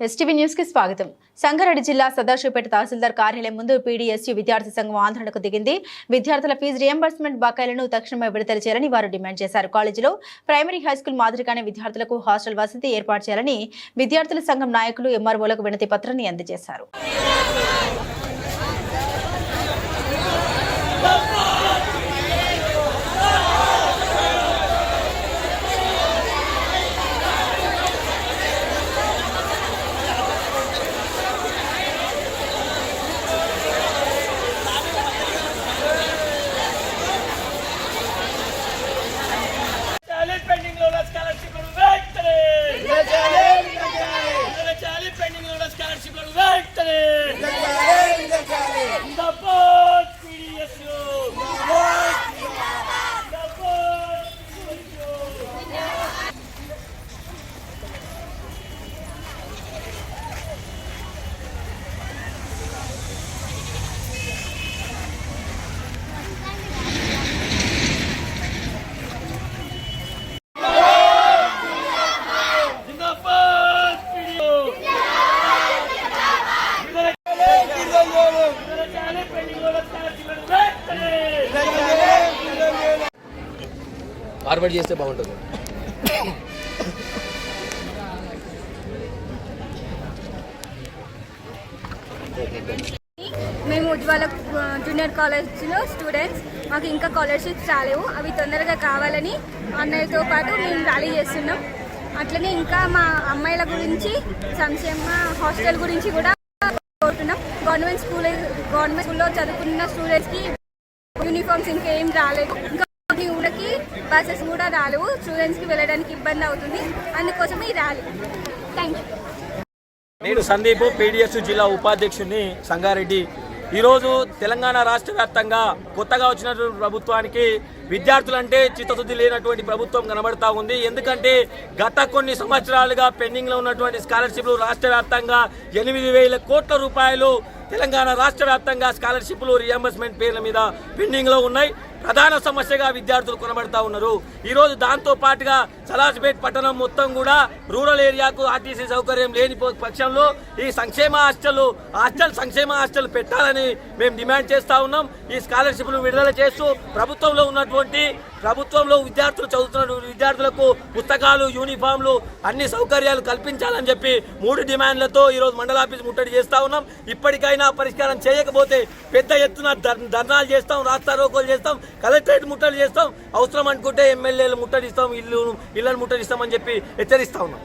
STV న్యూస్కి స్వాగతం. సంగారెడ్డి జిల్లా సదాశివపేట తహసీల్దార్ కార్యాలయం ముందు పీడీఎస్యూ విద్యార్థి సంఘం ఆందోళనకు దిగింది. విద్యార్థుల ఫీజు రియంబర్స్మెంట్ బకాయిలను తక్షణమే విడుదల చేయాలని వారు డిమాండ్ చేశారు. కాలేజీలో ప్రైమరీ హైస్కూల్ మాదిరిగానే విద్యార్థులకు హాస్టల్ వసతి ఏర్పాటు చేయాలని విద్యార్థుల సంఘం నాయకులు ఎంఆర్ఓలకు వినతి పత్రాన్ని అందజేశారు. ఫార్వర్డ్ చేస్తే బాగుంటుంది. మేము ఉజ్వాల జూనియర్ కాలేజ్లో స్టూడెంట్స్ మాకు ఇంకా స్కాలర్షిప్స్ రాలేవు. అవి తొందరగా కావాలని అన్నయ్యతో పాటు మేము ర్యాలీ చేస్తున్నాం. అట్లనే ఇంకా మా అమ్మాయిల గురించి సంక్షేమ హాస్టల్ గురించి కూడా కోరుతున్నాం. గవర్నమెంట్ స్కూల్ గవర్నమెంట్ స్కూల్లో చదువుకున్న స్టూడెంట్స్కి యూనిఫామ్స్ ఇంకేం రాలేదు. ఇంకా బస్సెస్ కూడా రాలేవు. స్టూడెంట్స్కి వెళ్ళడానికి ఇబ్బంది అవుతుంది. అందుకోసం ఈ ర్యాలీ. థ్యాంక్ యూ నేను సందీప్ పీడిఎస్ జిల్లా ఉపాధ్యక్షుడిని సంగారెడ్డి. ఈరోజు తెలంగాణ రాష్ట్ర వ్యాప్తంగా కొత్తగా వచ్చినటువంటి ప్రభుత్వానికి విద్యార్థులంటే చిత్తశుద్ధి లేనటువంటి ప్రభుత్వం కనబడతా ఉంది. ఎందుకంటే గత కొన్ని సంవత్సరాలుగా పెండింగ్లో ఉన్నటువంటి స్కాలర్షిప్లు రాష్ట్ర వ్యాప్తంగా ఎనిమిది వేల కోట్ల రూపాయలు తెలంగాణ రాష్ట్ర వ్యాప్తంగా స్కాలర్షిప్లు రియంబర్స్మెంట్ పేర్ల మీద పెండింగ్లో ఉన్నాయి. ప్రధాన సమస్యగా విద్యార్థులు కొనబడతా ఉన్నారు. ఈరోజు దాంతో పాటుగా సలాజ్పేట్ పట్టణం మొత్తం కూడా రూరల్ ఏరియాకు ఆర్టీసీ సౌకర్యం లేని పో- పక్షంలో ఈ సంక్షేమ హాస్టల్ హాస్టల్ సంక్షేమ హాస్టల్ పెట్టాలని మేము డిమాండ్ చేస్తా ఉన్నాం. ఈ స్కాలర్షిప్లు విడుదల చేస్తూ ప్రభుత్వంలో ఉన్నటువంటి ప్రభుత్వంలో విద్యార్థులు చదువుతున్న విద్యార్థులకు పుస్తకాలు యూనిఫామ్లు అన్ని సౌకర్యాలు కల్పించాలని చెప్పి మూడు డిమాండ్లతో ఈరోజు మండల ఆఫీస్ ముట్టడి చేస్తా ఉన్నాం. ఇప్పటికైనా పరిష్కారం చేయకపోతే పెద్ద ఎత్తున ధర్నాలు చేస్తాం రాస్తా రోకోలు చేస్తాం కలెక్టరేట్ ముట్టడి చేస్తాం. అవసరం అనుకుంటే ఎమ్మెల్యేలు ముట్టడిస్తాం ఇల్లు ఇళ్ళను ముట్టడిస్తామని చెప్పి హెచ్చరిస్తా ఉన్నాం.